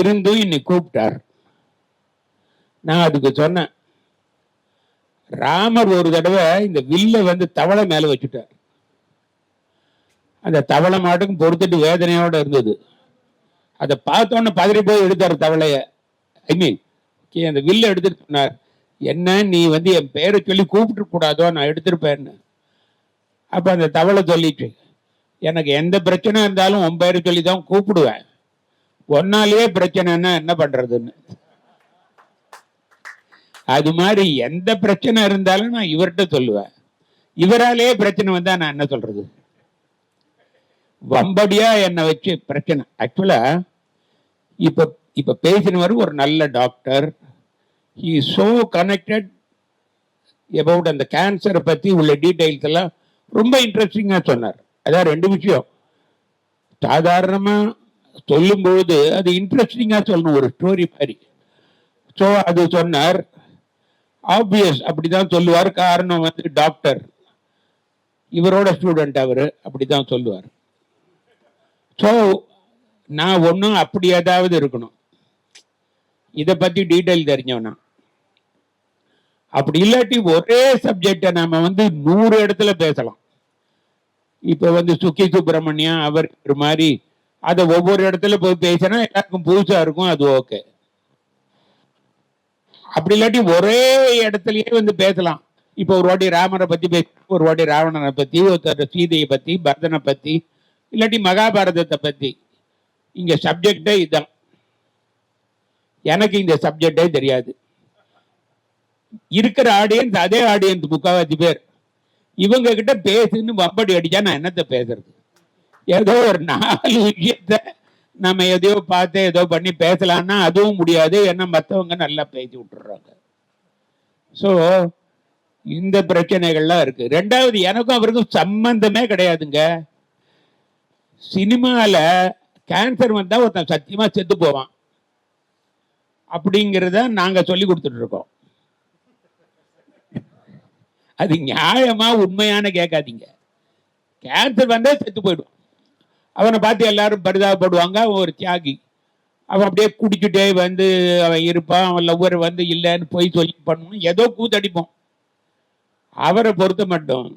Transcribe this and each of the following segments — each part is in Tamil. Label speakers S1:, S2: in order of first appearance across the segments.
S1: இருந்தும் இன்னைக்கு கூப்பிட்டார். நான் அதுக்கு சொன்னேன் ராமர் ஒரு தடவை இந்த வில்ல வந்து தவளை மேல வச்சுட்டார். அந்த தவளை மாட்டுக்கும் பொறுத்துட்டு வேதனையோட இருந்தது. அதை பார்த்தோன்னு பதறி போய் எடுத்தார் தவளைய. ஐ மீன் அந்த வில்ல எடுத்துட்டு சொன்னார் என்ன நீ வந்து என் பேரை சொல்லி கூப்பிட்டு கூடாதோ நான் எடுத்திருப்பேன்னு. அப்ப அந்த தவளை சொல்லிட்டு எனக்கு எந்த பிரச்சனை இருந்தாலும் உன் பேரை சொல்லி தான் கூப்பிடுவேன். ஒன்னாலேயே பிரச்சனைன்னா என்ன பண்றதுன்னு? அது மாதிரி எந்த பிரச்சனை இருந்தாலும் நான் இவர்கிட்ட சொல்லுவேன். இவராலேயே பிரச்சனை வந்தா நான் என்ன சொல்றது? வம்படியா என்னை வச்சு பிரச்சனை. ஆக்சுவலா இப்ப இப்ப பேசினவர் ஒரு நல்ல doctor he so connected about அந்த கேன்சரை பத்தி உள்ள டீட்டெயில்ஸ் எல்லாம் ரொம்ப இன்ட்ரெஸ்டிங்காக சொன்னார். அதான் ரெண்டு விஷயம். சாதாரணமாக சொல்லும்போது அது இன்ட்ரெஸ்டிங்கா சொல்லணும் ஒரு ஸ்டோரி மாதிரி. ஸோ அது சொன்னார். ஆப்வியஸ் அப்படிதான் சொல்லுவார். காரணம் வந்து டாக்டர் இவரோட ஸ்டூடெண்ட் அவர். அப்படிதான் சொல்லுவார். ஸோ நான் ஒன்றும் அப்படி ஏதாவது இருக்கணும். இதை பத்தி டீட்டெயில் தெரிஞ்சவனா. அப்படி இல்லாட்டி ஒரே சப்ஜெக்டை நாம வந்து நூறு இடத்துல பேசலாம். இப்ப வந்து சுக்கி சுப்பிரமணியம் அவர் ஒரு மாதிரி அதை ஒவ்வொரு இடத்துல போய் பேசினா எல்லாருக்கும் புதுசா இருக்கும் அது ஓகே அப்படி இல்லாட்டி ஒரே இடத்துலயே வந்து பேசலாம். இப்போ ஒரு வாட்டி ராமரை பத்தி பேச ஒரு வாட்டி ராவணனை பத்தி ஒருத்தர் சீதையை பத்தி பரதனை பத்தி இல்லாட்டி மகாபாரதத்தை பத்தி. இங்க சப்ஜெக்டே இதுதான் எனக்கு இந்த சப்ஜெக்டே தெரியாது. இருக்கிற ஆடியன்ஸ் அதே ஆடியன்ஸ் முக்காவாசி பேர். இவங்க கிட்ட பேசுன்னு வம்படி அடிச்சா நான் என்னத்த பேசுறது? ஏதோ ஒரு நாலு விஷயத்தை நம்ம எதையோ பார்த்து ஏதோ பண்ணி பேசலாம்னா அதுவும் முடியாது. ஏன்னா மற்றவங்க நல்லா பேசி விட்டுறாங்க ஸோ இந்த பிரச்சனைகள்லாம் இருக்கு. ரெண்டாவது எனக்கும் அவருக்கும் சம்பந்தமே கிடையாதுங்க. சினிமாவில் கேன்சர் வந்தால் ஒருத்தன் சத்தியமாக செத்து போவான். அப்படிங்கிறத நாங்கள் சொல்லி கொடுத்துட்ருக்கோம் அது நியாயமாக உண்மையான கேட்காதீங்க. கேன்சர் வந்தால் செத்து போயிடும் அவனை பார்த்து எல்லாரும் பரிதாபப்படுவாங்க அவன் ஒரு தியாகி. அவன் அப்படியே குடிச்சுட்டே வந்து அவன் இருப்பான் அவன் லவ்வர் வந்து இல்லைன்னு போய் சொல்லி பண்ணணும் ஏதோ கூத்தடிப்போம் அவரை பொறுத்த மட்டும்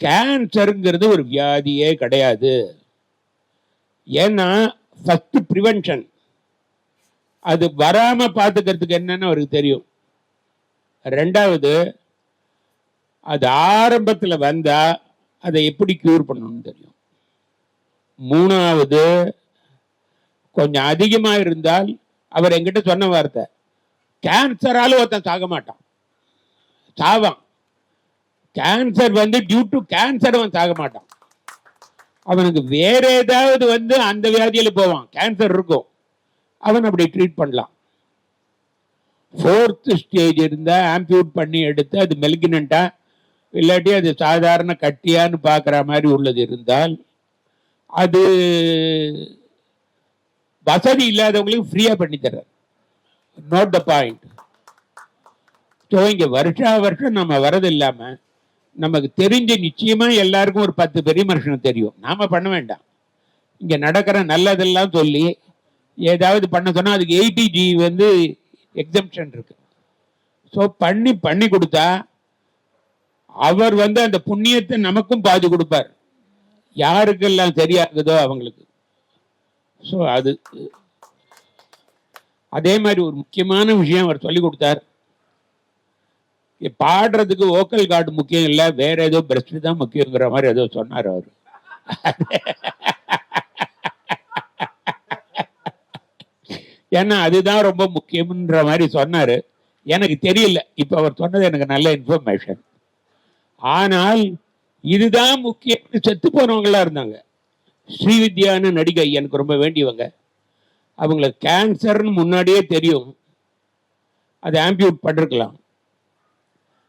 S1: கேன்சருங்கிறது ஒரு வியாதியே கிடையாது. ஏன்னா ஃபஸ்ட்டு ப்ரிவென்ஷன் அது வராமல் பார்த்துக்கிறதுக்கு என்னன்னு அவருக்கு தெரியும். ரெண்டாவது அது ஆரம்பத்தில் வந்தால் அதை எப்படி க்யூர் பண்ணணும்னு தெரியும். மூணாவது கொஞ்சம் அதிகமாக இருந்தால் அவர் என்கிட்ட சொன்ன வார்த்தை கேன்சராலும் ஒருத்தன் சாக மாட்டான். சாவான். கேன்சர் வந்து டியூ டு கேன்சர் அவன் சாக மாட்டான். அவனுக்கு வேற ஏதாவது வந்து அந்த வியாதியில் போவான். கேன்சர் இருக்கும். அவன் அப்படி ட்ரீட் பண்ணலாம். ஃபோர்த்து ஸ்டேஜ் இருந்தால் ஆம்பியூட் பண்ணி எடுத்து அது மெலிகினண்டா இல்லாட்டி அது சாதாரண கட்டியான்னு பார்க்குற மாதிரி உள்ளது இருந்தால் அது வசதி இல்லாதவங்களுக்கு ஃப்ரீயாக பண்ணித்தர்றார் நோட் த பாயிண்ட் ஸோ இங்கே வருஷா வருஷம் நம்ம வரது இல்லாமல் நமக்கு தெரிஞ்ச நிச்சயமாக எல்லாருக்கும் ஒரு பத்து பெரிய மனுஷனும் தெரியும். நாம் பண்ண வேண்டாம். இங்கே நடக்கிற நல்லதெல்லாம் சொல்லி ஏதாவது பண்ண சொன்னால் அதுக்கு எயிட்டி ஜி வந்து எக்ஸம்ஷன் இருக்கு. ஸோ பண்ணி பண்ணி கொடுத்தா அவர் வந்து அந்த புண்ணியத்தை நமக்கும் பாதி கொடுப்பார் யாருக்கெல்லாம் சரியாகுதோ அவங்களுக்கு. ஸோ அது அதே மாதிரி ஒரு முக்கியமான விஷயம் அவர் சொல்லி கொடுத்தார். பாடுறதுக்கு ஓக்கல் கார்டு முக்கியம் இல்லை வேற ஏதோ பிரஸ்ட் தான் முக்கியங்கிற மாதிரி ஏதோ சொன்னார் அவர். ஏன்னா அதுதான் ரொம்ப முக்கியம்ன்ற மாதிரி சொன்னார். எனக்கு தெரியல இப்போ அவர் சொன்னது எனக்கு நல்ல இன்ஃபர்மேஷன் ஆனால் இதுதான் முக்கியம். செத்து போனவங்களா இருந்தாங்க. ஸ்ரீவித்யான்னு நடிகை எனக்கு ரொம்ப வேண்டியவங்க. அவங்களுக்கு கேன்சர்னு முன்னாடியே தெரியும். அதை ஆம்பியூட் பண்ணிருக்கலாம்.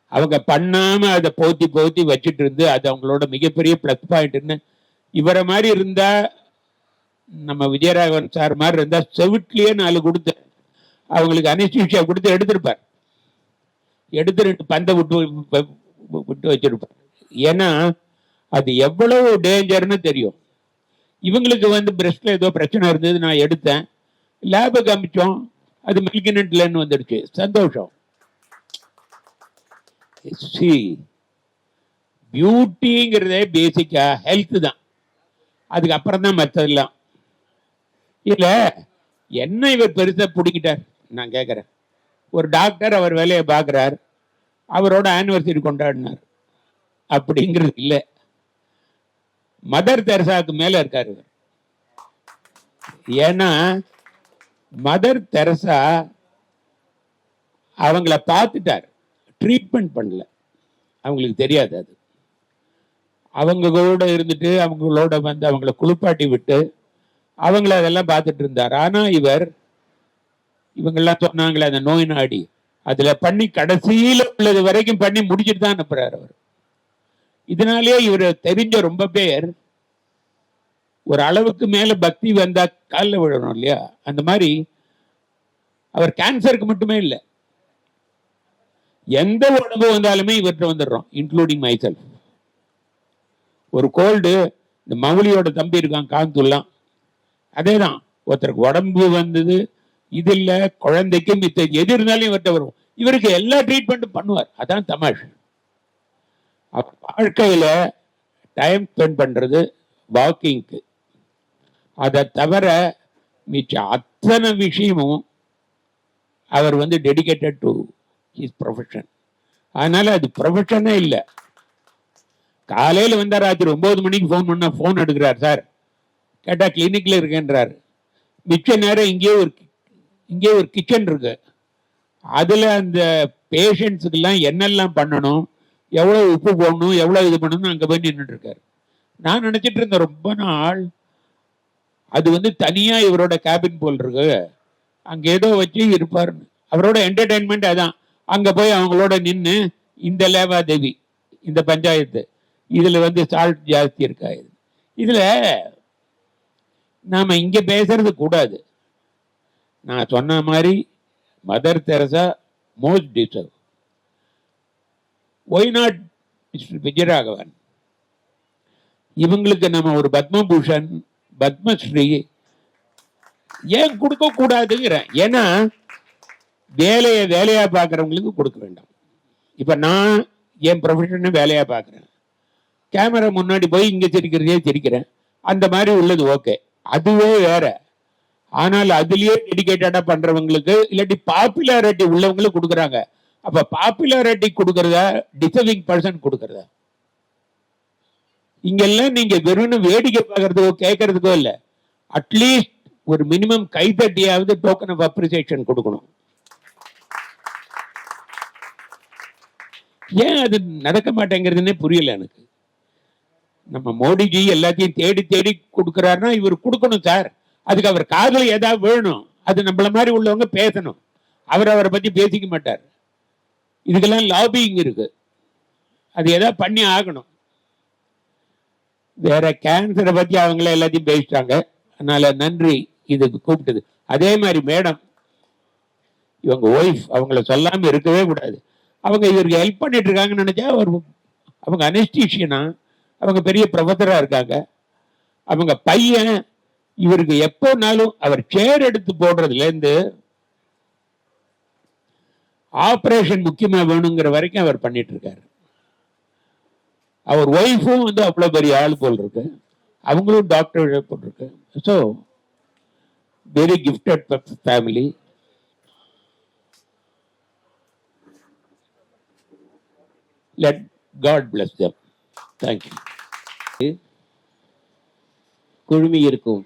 S1: அவங்க பண்ணாம அதை போத்தி போத்தி வச்சுட்டு இருந்து அது அவங்களோட மிகப்பெரிய ப்ளஸ் பாயிண்ட்னு இவரை மாதிரி இருந்தா நம்ம விஜயராகவன் சார் மாதிரி இருந்தா செவிட்லயே நாலு கொடுத்து அவங்களுக்கு அனிஸ்டீஷியா கொடுத்து எடுத்திருப்பார். எடுத்து ரெண்டு பந்தை விட்டு விட்டு வச்சிருப்பார். ஏன்னா அது எவ்வளவு டேஞ்சர்னு தெரியும். இவங்களுக்கு வந்து பிரஸ்டில் ஏதோ பிரச்சனை இருந்தது நான் எடுத்தேன். லேபுக்கு காமிச்சோம் அது மில்கினட்லன்னு வந்துடுச்சு. சந்தோஷம். சி பியூட்டிங்கிறதே பேசிக்கா ஹெல்த் தான். அதுக்கு அப்புறம் தான் மற்றதெல்லாம் இல்ல என்ன இவர் பெருசா பிடிக்கிட்டார் நான் கேட்குறேன் ஒரு டாக்டர் அவர் வேலையை பார்க்குறார். அவரோட ஆனிவர்சரி கொண்டாடினார். அப்படிங்கிறது இல்லை. மதர் தெரசாவுக்கு மேல இருக்காரு இவர். ஏன்னா மதர் தெரசா அவங்கள பார்த்துட்டார். ட்ரீட்மெண்ட் பண்ணல. அவங்களுக்கு தெரியாது அது. அவங்க கூட இருந்துட்டு அவங்களோட வந்து அவங்கள குளிப்பாட்டி விட்டு அவங்கள அதெல்லாம் பார்த்துட்டு இருந்தார். ஆனா இவர் இவங்கெல்லாம் சொன்னாங்களே அந்த நோய் நாடி. அதுல பண்ணி கடைசியில உள்ளது வரைக்கும் பண்ணி முடிச்சுட்டு தான் அனுப்புறாரு அவர். இதனாலேயே இவர் தெரிஞ்ச ரொம்ப பேர் ஒரு அளவுக்கு மேல பக்தி வந்தா காலில் விழணும் இல்லையா? அந்த மாதிரி அவர் கேன்சருக்கு மட்டுமே இல்லை. எந்த உடம்பு வந்தாலுமே இவர்கிட்ட வந்துடுறோம் இன்க்ளூடிங் மைசெல்ஃப் ஒரு கோல்டு இந்த மவுளியோட தம்பி இருக்கான் காந்துல்லாம் அதே தான் ஒருத்தருக்கு உடம்பு வந்தது இது இல்லை குழந்தைக்கும் மித்த எது இருந்தாலும் இவர்கிட்ட வரும். இவருக்கு எல்லா ட்ரீட்மெண்ட்டும் பண்ணுவார். அதான் தமாஷ். வாழ்க்கையில் டைம் ஸ்பெண்ட் பண்ணுறது வாக்கிங்க்கு அதை தவிர மிச்ச அத்தனை விஷயமும் அவர் வந்து டெடிகேட்டட் டு ஹிஸ் ப்ரொஃபஷன் அதனால் அது ப்ரொஃபஷனே இல்லை. காலையில் வந்தார் ராத்திரி ஒம்பது மணிக்கு ஃபோன் பண்ணால் ஃபோன் எடுக்கிறார் சார் கேட்டால் கிளினிக்கில் இருக்கேன்றார். மிச்ச நேரம் இங்கேயே ஒரு இங்கே ஒரு கிச்சன் இருக்கு. அதில் அந்த பேஷண்ட்ஸுக்கெல்லாம் என்னெல்லாம் பண்ணணும்? எவ்வளவு உப்பு போடணும் எவ்வளவு இது பண்ணணும் அங்க போய் நின்றுட்டு இருக்காரு நான் நினைச்சிட்டு இருந்தேன் ரொம்ப நாள். அது வந்து தனியா இவரோட கேபின் போல் இருக்கு. அங்க ஏதோ வச்சு இருப்பாருன்னு. அவரோட என்டர்டைன்மெண்ட் அதான். அங்க போய் அவங்களோட நின்று இந்த லேவாதேவி இந்த பஞ்சாயத்து இதுல வந்து சால்ட் ஜாஸ்தி இருக்கா இது. இதுல நாம இங்க பேசுறது கூடாது. நான் சொன்ன மாதிரி Mother Teresa most deserve why not mister Vijayaraghavan இவங்களுக்கு நம்ம ஒரு பத்மபூஷன் பத்மஸ்ரீ ஏன் கொடுக்க கூடாதுங்கிறேன் ஏன்னா வேலையை வேலையா பார்க்குறவங்களுக்கு கொடுக்க வேண்டாம். இப்ப நான் என் ப்ரொஃபஷனை வேலையா பார்க்குறேன். கேமரா முன்னாடி போய் இங்க சிரிக்கிறதே சிரிக்கிறேன். அந்த மாதிரி உள்ளது ஓகே அதுவே வேற. ஆனால் அதுலயே டெடிகேட்டடா பண்றவங்களுக்கு இல்லாட்டி பாப்புலாரிட்டி உள்ளவங்களுக்கு கொடுக்குறாங்க. அப்ப பாப்புலாரிட்டி கொடுக்குறதா டிசர்விங் பர்சன் கொடுக்கறதா. இங்கெல்லாம் நீங்க வெறும் வேடிக்கை பார்க்கறதுக்கோ கேட்கறதுக்கோ இல்ல. அட்லீஸ்ட் ஒரு மினிமம் கைத்தட்டியாவது டோக்கன் ஆஃப் அப்ரிசியேஷன் கொடுக்கணும். ஏன் அது நடக்க மாட்டேங்கிறதுனே புரியல எனக்கு. நம்ம மோடிஜி எல்லாத்தையும் தேடி தேடி கொடுக்கிறாருன்னா இவர் கொடுக்கணும் சார். அதுக்கு அவர் காதல் ஏதாவது வேணும் அது நம்மள மாதிரி உள்ளவங்க பேசணும். அவர் அவரை பத்தி பேசிக்க மாட்டார். இதுக்கெல்லாம் லாபிங் இருக்கு. அது எதாவது பண்ணி ஆகணும். வேற கேன்சரை பத்தி அவங்கள எல்லாத்தையும் பேசிட்டாங்க. அதனால நன்றி இதுக்கு கூப்பிட்டது. அதே மாதிரி மேடம் இவங்க ஒய்ஃப் அவங்கள சொல்லாம இருக்கவே கூடாது. அவங்க இவருக்கு ஹெல்ப் பண்ணிட்டு இருக்காங்கன்னு நினைச்சா அவர் அவங்க அனஸ்டீஷியனா அவங்க பெரிய ப்ரொஃபஸராக இருக்காங்க. அவங்க பையன் இவருக்கு எப்போனாலும் அவர் சேர் எடுத்து போடுறதுல இருந்து ஆபரேஷன் முக்கியமா வேணுங்கிற வரைக்கும் அவர் பண்ணிட்டு இருக்காரு அவர் ஒய்ஃபும் வந்து அவ்வளோ பெரிய ஆள் போல் இருக்கு. அவங்களும் டாக்டர் போல் இருக்கு so very gifted family let God bless them thank you
S2: குழுமி இருக்கும்.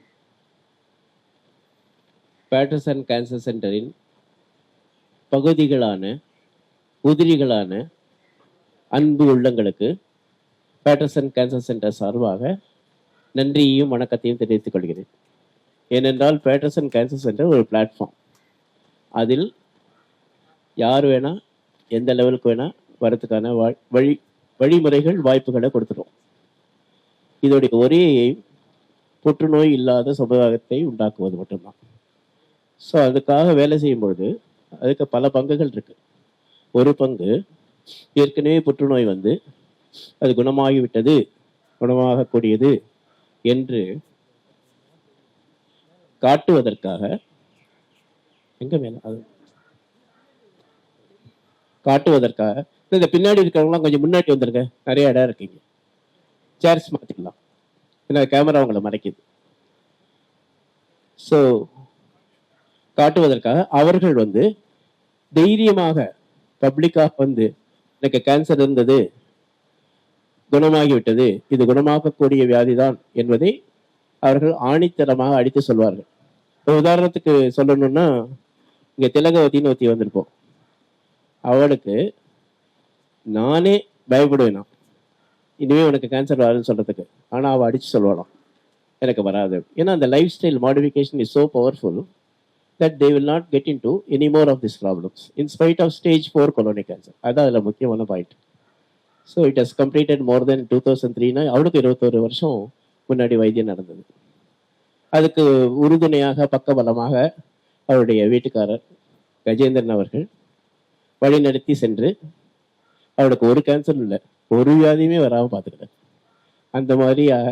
S2: பேட்டர்சன் கேன்சர் சென்டரின் பகுதிகளான உதிரிகளான அன்பு உள்ளங்களுக்கு பேட்டர்சன் கேன்சர் சென்டர் சார்பாக நன்றியையும் வணக்கத்தையும் தெரிவித்துக் கொள்கிறேன். ஏனென்றால் பேட்டர்சன் கேன்சர் சென்டர் ஒரு பிளாட்ஃபார்ம் அதில் யார் வேணால் எந்த லெவலுக்கு வேணால் வரத்துக்கான வழி வழிமுறைகள் வாய்ப்புகளை கொடுத்துரும். இதோடைய ஒரே புற்றுநோய் இல்லாத சமுதாயத்தை உண்டாக்குவது மட்டும்தான். ஸோ அதுக்காக வேலை செய்யும் பொழுது அதுக்கு பல பங்குகள் இருக்கு. ஒரு பங்கு ஏற்கனவே புற்றுநோய் வந்து அது குணமாகிவிட்டது குணமாகக்கூடியது என்று காட்டுவதற்காக எங்க மேல? அது. காட்டுவதற்காக. இந்த பின்னாடி இருக்கிறவங்களாம் கொஞ்சம் முன்னாடி வந்துருங்க. நிறைய இடம் இருக்குங்க. சேர்ஸ் மாத்திக்கலாம். ஏன்னா கேமரா உங்களை மறைக்குது. ஸோ காட்டுவதற்காக அவர்கள் வந்து தைரியமாக பப்ளிக்காக வந்து எனக்கு கேன்சர் இருந்தது குணமாகிவிட்டது இது குணமாக்கக்கூடிய வியாதி தான் என்பதை அவர்கள் ஆணித்தரமாக அடித்து சொல்வார்கள். ஒரு உதாரணத்துக்கு சொல்லணும்னா இங்கே திலகவதின்னு ஒத்தி வந்திருப்போம். அவளுக்கு நானே பயப்படுவேனா? இனிமே உனக்கு கேன்சர் வராதுன்னு சொல்கிறதுக்கு ஆனால் அவள் அடித்து சொல்லுவாளாம். எனக்கு வராது. ஏன்னா அந்த lifestyle modification is so powerful that they will not get into any more of these problems in spite of stage 4 colonic cancer. அதான் அதில் முக்கியமான point so it has completed more than two thousand த்ரீனா அவளுக்கு இருபத்தோரு வருஷம் முன்னாடி வைத்தியம் நடந்தது. அதுக்கு உறுதுணையாக பக்கபலமாக அவருடைய வீட்டுக்காரர் கஜேந்திரன் அவர்கள் வழிநடத்தி சென்று அவளுக்கு ஒரு கேன்சர் இல்லை ஒரு வியாதியுமே வராமல் பார்த்துக்கிட்டேன் அந்த மாதிரியாக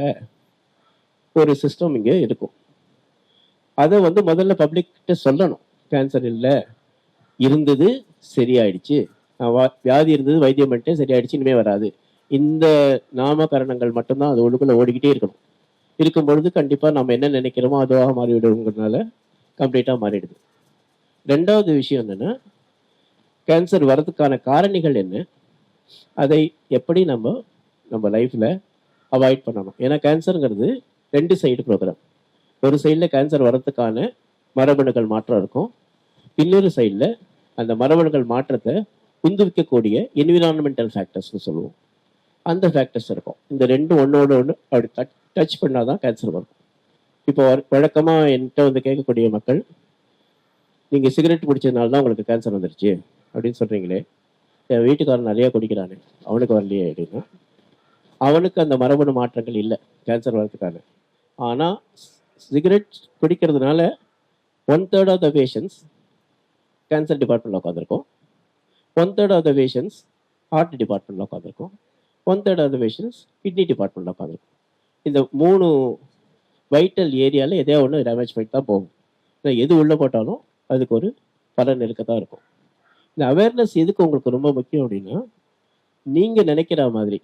S2: ஒரு சிஸ்டம் இங்கே இருக்கும். அதை வந்து முதல்ல பப்ளிக்கிட்ட சொல்லணும். கேன்சர் இல்லை. இருந்தது சரியாயிடுச்சு. நான் வியாதி இருந்தது வைத்தியம் பண்ணிட்டேன் சரியாயிடுச்சு இனிமே வராது. இந்த நாமகரணங்கள் மட்டும்தான் அது உள்ளுக்குள்ள ஓடிக்கிட்டே இருக்கணும். இருக்கும் பொழுது கண்டிப்பாக நம்ம என்ன நினைக்கிறோமோ அதுவாக மாறிவிடுங்கிறதுனால கம்ப்ளீட்டாக மாறிடுது. ரெண்டாவது விஷயம் என்னென்னா கேன்சர் வர்றதுக்கான காரணிகள் என்ன? அதை எப்படி நம்ம நம்ம லைஃப்பில் அவாய்ட் பண்ணணும்? ஏன்னா கேன்சருங்கிறது ரெண்டு சைடு ப்ரோக்ராம் ஒரு சைடில் கேன்சர் வர்றதுக்கான மரபணுகள் மாற்றம் இருக்கும். இன்னொரு சைடில் அந்த மரபணுகள் மாற்றத்தை குந்துவிக்கக்கூடிய என்விரான்மெண்டல் ஃபேக்டர்ஸ்னு சொல்லுவோம். அந்த ஃபேக்டர்ஸ் இருக்கும். இந்த ரெண்டும் ஒன்றோட ஒன்று அப்படி டச் டச் பண்ணால் தான் கேன்சர் வரும். இப்போ வழக்கமாக என்கிட்ட வந்து கேட்கக்கூடிய மக்கள் நீங்கள் சிகரெட் பிடிச்சதுனால தான் உங்களுக்கு கேன்சர் வந்துருச்சு அப்படின்னு சொல்கிறீங்களே என் வீட்டுக்காரன் நிறையா குடிக்கிறானே. அவனுக்கு வரலையே அப்படின்னா அவனுக்கு அந்த மரபணு மாற்றங்கள் இல்லை கேன்சர் வரதுக்கான ஆனால் சிகரெட் குடிக்கிறதுனால one third of the patients cancer டிபார்ட்மெண்ட்டில் உட்காந்துருக்கோம் one third of the patients heart டிபார்ட்மெண்ட்டில் உட்காந்துருக்கோம் one third of the patients kidney டிபார்ட்மெண்ட்டில் உட்காந்துருக்கோம் இந்த மூணு வைட்டல் ஏரியாவில் எதையோ ஒன்று டேமேஜ் பண்ணிட்டு தான் போகும். ஏன்னா எது உள்ளே போட்டாலும் அதுக்கு ஒரு பலன் இருக்க தான் இருக்கும். இந்த அவேர்னஸ் எதுக்கு உங்களுக்கு ரொம்ப முக்கியம் அப்படின்னா நீங்கள் நினைக்கிற மாதிரி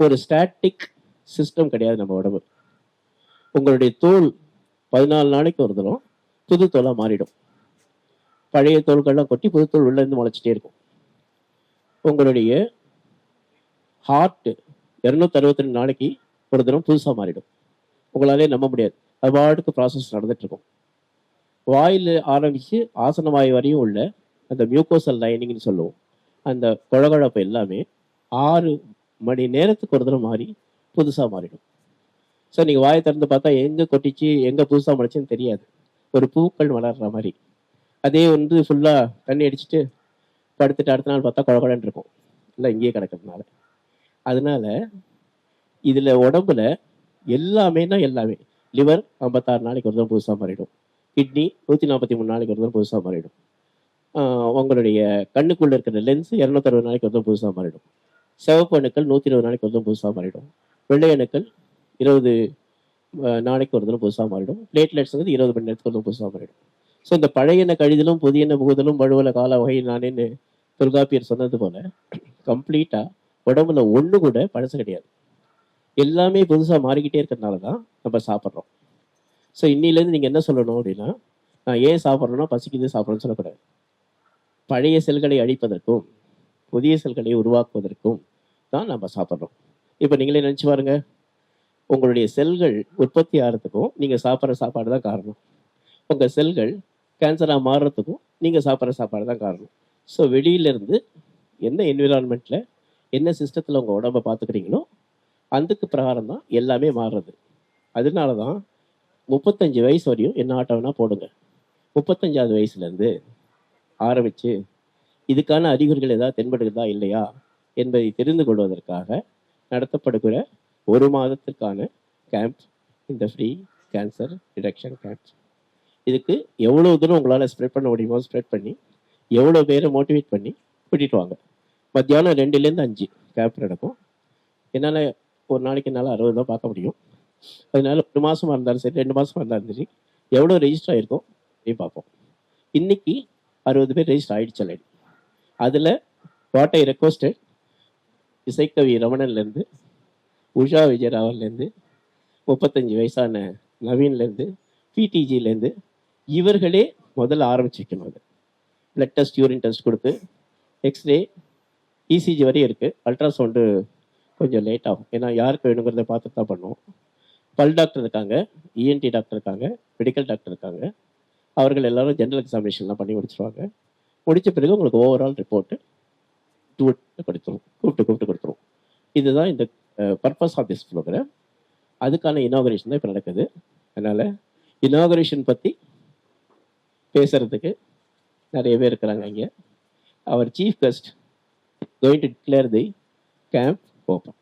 S2: ஒரு ஸ்டாட்டிக் சிஸ்டம் கிடையாது நம்ம உடம்பு. உங்களுடைய தோல் பதினாலு நாளைக்கு ஒரு தரம் புது தோலாக மாறிடும். பழைய தோல்கள்லாம் கொட்டி புது தோல் உள்ள இருந்து முளைச்சிட்டே இருக்கும். உங்களுடைய ஹார்ட்டு இரநூத்தி அறுபத்தி ரெண்டு நாளைக்கு ஒரு தினம் புதுசாக மாறிடும். உங்களாலே நம்ப முடியாது. அது பாட்டுக்கு ப்ராசஸ் நடந்துட்டுருக்கும் வாயில் ஆரம்பித்து ஆசனவாய் வரையும் உள்ள அந்த மியூக்கோசல் லைனிங்னு சொல்லுவோம். அந்த குழகுழப்பு எல்லாமே ஆறு மணி நேரத்துக்கு ஒரு தடவை மாறி புதுசாக மாறிடும். ஸோ நீங்கள் வாயை திறந்து பார்த்தா எங்கே கொட்டிச்சு எங்கே புதுசாக முளைச்சுன்னு தெரியாது. ஒரு பூக்கள் வளர்ற மாதிரி. அதே வந்து ஃபுல்லாக தண்ணி அடிச்சுட்டு படுத்துட்டு அடுத்த நாள் பார்த்தா குழகுழன்னு இருக்கும். இல்லை இங்கேயே கிடக்கிறதுனால. அதனால இதில் உடம்புல எல்லாமேனா எல்லாமே. லிவர் ஐம்பத்தாறு நாளைக்கு ஒரு தான் புதுசாக மாறிடும். கிட்னி நூற்றி நாற்பத்தி மூணு நாளைக்கு ஒரு தான் புதுசாக மாறிடும் உங்களுடைய கண்ணுக்குள்ளே இருக்கிற லென்ஸ் இரநூத்தறுபது நாளைக்கு ஒரு தான் புதுசாக மாறிடும். சிவப்பு அணுக்கள் நூற்றி இருபது நாளைக்கு ஒரு தான் புதுசாக மாறிடும். வெள்ளை அணுக்கள் இருபது நாளைக்கு ஒரு தடவை புதுசாக மாறிடும். பிளேட்லெட்ஸ்ங்கிறது இருபது மணி நேரத்துக்கு ஒரு புதுசாக மாறிடும். ஸோ இந்த பழையன கழிதலும் புதியன புகுதலும் வழுவல கால வகை நானேன்னு தொல்காப்பியர் சொன்னது போல கம்ப்ளீட்டாக உடம்புல ஒன்று கூட பழசு கிடையாது. எல்லாமே புதுசாக மாறிக்கிட்டே இருக்கிறதுனால தான் நம்ம சாப்பிட்றோம். ஸோ இன்னிலேருந்து நீங்கள் என்ன சொல்லணும் அப்படின்னா நான் ஏன் சாப்பிட்றேன்னா பசிக்குது சாப்பிட்றேன்னு சொல்லக்கூடாது. பழைய செல்களை அழிப்பதற்கும் புதிய செல்களை உருவாக்குவதற்கும் தான் நம்ம சாப்பிட்றோம். இப்போ நீங்களே நினச்சி பாருங்கள் உங்களுடைய செல்கள் உற்பத்தி ஆகிறதுக்கும் நீங்கள் சாப்பிட்ற சாப்பாடு தான் காரணம். உங்கள் செல்கள் கேன்சராக மாறுறதுக்கும் நீங்கள் சாப்பிட்ற சாப்பாடு தான் காரணம். ஸோ வெளியிலேருந்து என்ன என்விரான்மெண்ட்டில் என்ன சிஸ்டத்தில் உங்கள் உடம்பை பார்த்துக்கிறீங்களோ அதுக்கு பிரகாரம் தான் எல்லாமே மாறுறது. அதனால தான் முப்பத்தஞ்சு வயசு வரையும் என்ன ஆட்டோனா போடுங்க. முப்பத்தஞ்சாவது வயசுலேருந்து ஆரம்பித்து இதுக்கான அறிகுறிகள் ஏதாவது தென்படுகிறதா இல்லையா என்பதை தெரிந்து கொள்வதற்காக நடத்தப்படுகிற ஒரு மாதத்திற்கான கேம்ப் இந்த ஃப்ரீ கேன்சர் டிடெக்ஷன் கேம்ப் இதுக்கு எவ்வளோ தூரம் உங்களால் ஸ்ப்ரெட் பண்ண முடியுமோ ஸ்ப்ரெட் பண்ணி எவ்வளோ பேரை மோட்டிவேட் பண்ணி கூட்டிகிட்டு வாங்க. மத்தியானம் ரெண்டுலேருந்து அஞ்சு கேம்ப் நடக்கும். என்னால் ஒரு நாளைக்கு என்னால் அறுபது தான் பார்க்க முடியும். அதனால ஒரு மாதமாக இருந்தாலும் சரி ரெண்டு மாதமாக இருந்தாலும் சரி எவ்வளோ ரெஜிஸ்டர் ஆகிருக்கோ போய் பார்ப்போம். இன்னைக்கு அறுபது பேர் ரெஜிஸ்டர் ஆகிடுச்சு ஆல்ரெடி அதில் வாட் ஐ ரெக்வஸ்டட் இசைக்கவி ரமணன்லேருந்து உஷா விஜயராவன்லேருந்து முப்பத்தஞ்சு வயசான நவீன்லேருந்து பிடிஜிலேருந்து இவர்களே முதல்ல ஆரம்பிச்சு வைக்கணும் அது. பிளட் டெஸ்ட் யூரின் டெஸ்ட் கொடுத்து எக்ஸ்ரே இசிஜி வரையும் இருக்குது அல்ட்ராசவுண்டு கொஞ்சம் லேட் ஆகும். ஏன்னா யாருக்கு வேணுங்கிறத பார்த்துட்டு தான் பண்ணுவோம். பல் டாக்டர் இருக்காங்க இஎன்டி டாக்டர் இருக்காங்க மெடிக்கல் டாக்டர் இருக்காங்க. அவர்கள் எல்லாரும் ஜென்ரல் எக்ஸாமினேஷன்லாம் பண்ணி முடிச்சிருவாங்க. முடித்த பிறகு உங்களுக்கு ஓவரால் ரிப்போர்ட்டு கொடுத்துரும் கூப்பிட்டு கூப்பிட்டு கொடுத்துரும் இதுதான் இந்த பர்பஸ் ஆஃப் திஸ் ப்ரோக்ராம் அதுக்கான இனாகரேஷன் தான் இப்போ நடக்குது. அதனால் இனாகரேஷன் பற்றி பேசுறதுக்கு நிறைய பேர் இருக்கிறாங்க இங்கே. அவர் chief guest going to declare the camp open